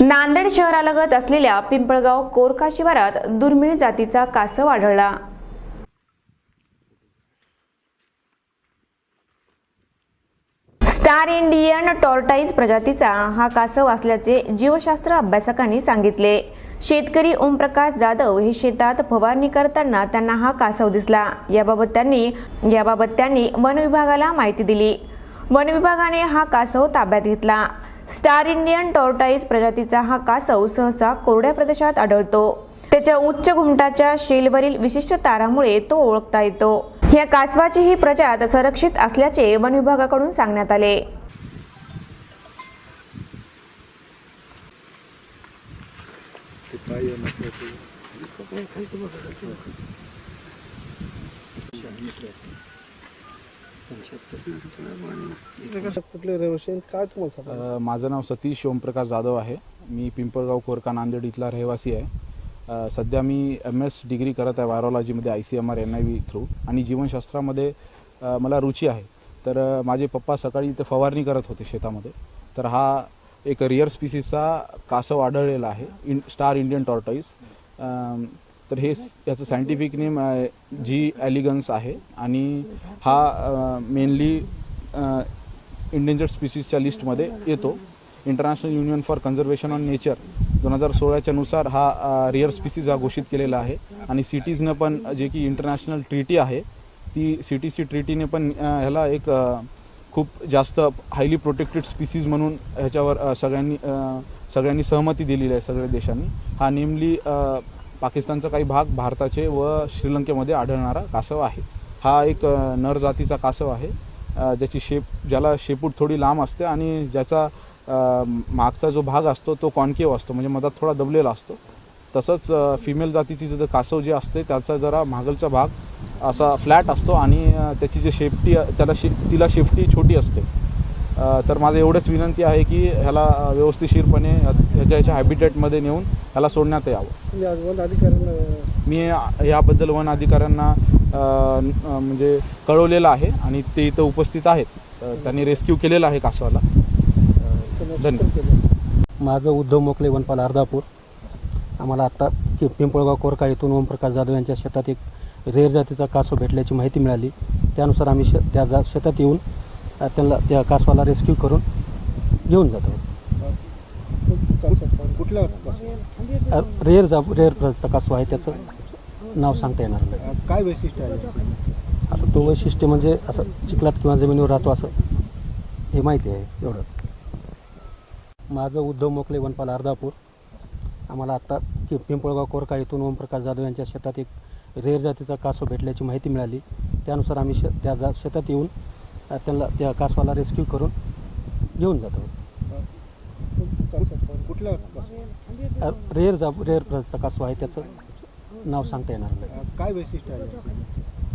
नांदेड शहरालगत असलेल्या पिंपळगाव कोरका शिवारात दुर्मिळ जातीचा कासव आढळला. स्टार इंडियन टॉर्टाईज प्रजातीचा हा कासव असल्याचे जीवशास्त्र अभ्यासकांनी सांगितले. शेतकरी ओमप्रकाश जाधव हे शेतात फवारणी करताना त्यांना हा कासव दिसला. याबाबत त्यांनी याबाबत त्यांनी वन विभागाला माहिती दिली. वन विभागाने हा कासव ताब्यात घेतला. स्टार इंडियन टॉर्टाईज प्रजातीचा हा कासव सहसा कोरड्या प्रदेशात आढळतो. त्याच्या उच्च घुमटाच्या शेलवरील विशिष्ट तारामुळे तो ओळखता येतो. या कासवाची ही प्रजात संरक्षित असल्याचे वन विभागाकडून सांगण्यात आले. काय माझं नाव सतीश ओमप्रकाश जाधव आहे. मी पिंपळगाव कोरका नांदेड इथला रहिवासी आहे. सध्या मी एम एस डिग्री करत आहे वायरोलॉजीमध्ये I C M R N I V through आणि जीवनशास्त्रामध्ये मला रुची आहे. तर माझे पप्पा सकाळी इथे फवारणी करत होते शेतामध्ये. तर हा एक रिअर स्पीसीसचा कासव आढळलेला आहे. इन स्टार इंडियन टॉर्टाईज तर हे याचं सायंटिफिक नेम जी ॲलिगन्स आहे. आणि हा मेनली इंडेंजर्ड स्पीसीजच्या लिस्टमध्ये येतो. International union for conservation on nature दोन हजार सोळाच्या नुसार हा रिअर स्पीसीज हा घोषित केलेला आहे. आणि सिटीजनं पण जे की इंटरनॅशनल ट्रीटी आहे ती सिटीजची ट्रीटीने पण ह्याला एक खूप जास्त हायली प्रोटेक्टेड स्पीसीज म्हणून ह्याच्यावर सगळ्यांनी सगळ्यांनी सहमती दिलेली आहे सगळ्या देशांनी. हा नेमली पाकिस्तानचा काही भाग भारताचे व श्रीलंकेमध्ये आढळणारा कासव आहे. हा एक नर जातीचा कासव आहे. ज्याची शेप ज्याला शेपूट थोडी लांब असते आणि ज्याचा मागचा जो भाग असतो तो कॉन्केव असतो म्हणजे मधात थोडा दबलेला असतो. तसंच फिमेल जातीची जर कासव जे असते त्याचा जरा मागलचा भाग असा फ्लॅट असतो आणि त्याची जी शेपटी त्याला शे तिला शेपटी छोटी असते. तर माझं एवढंच विनंती आहे की ह्याला व्यवस्थितशीरपणे व्यवस्थिशीरपणे ह्याच्या ह्याच्या हॅबिटेटमध्ये नेऊन ह्याला सोडण्यात यावं. म्हणजे आज वन अधिकाऱ्यांना मी याबद्दल वन अधिकाऱ्यांना अ, न- अ, म्हणजे कळवलेलं आहे आणि ते इथं उपस्थित आहेत. अ, त्यांनी रेस्क्यू केलेलं आहे कासवाला. धन्यवाद. माझं उद्धव मोकळे वनपाल अर्धापूर. आम्हाला आत्ता की पिंपळगाव कोरका येथून ओमप्रकाश जाधव यांच्या शेतात एक रेर जातीचा कासव भेटल्याची माहिती मिळाली. त्यानुसार आम्ही शे त्या जा शेतात येऊन अ, त्यांना त्या कासवाला रेस्क्यू करून घेऊन जातो. अ, रेर जा रेर प्रकारचा कासव आहे त्याचं नाव सांगता येणार नाही. काय वैशिष्ट्य आहे असं तो वैशिष्ट्य म्हणजे असं चिखलात किंवा जमिनीवर राहतो असं हे माहिती आहे एवढं. माझं उद्धव मोकळे वनपाल अर्धापूर. आम्हाला आत्ता की पिंपळगाव कोरका येथून ओमप्रकाश जाधव यांच्या शेतात एक रेर जातीचा कासव भेटल्याची माहिती मिळाली. त्यानुसार आम्ही शे त्या जा शेतात येऊन त्यांना त्या कासवाला रेस्क्यू करून घेऊन जातो. अ, रेर जा रेर प्रकारचा कासव आहे त्याचं. नाव सांगता येणार नाही. काय वैशिष्ट्य आहे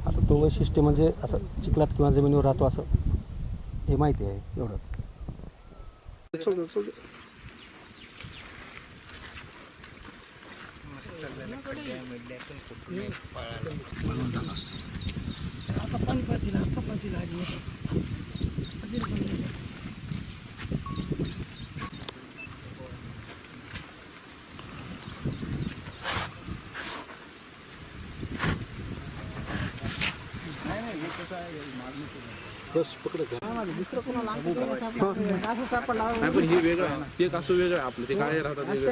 असं तो वैशिष्ट्य म्हणजे असं चिखलात किंवा जमिनीवर राहतो असं हे माहिती आहे एवढं. बस पकडत नाही पण हे वेगळं आहे. ना ते कासव वेगळं आहे आपलं. ते काय राहतात वेगळं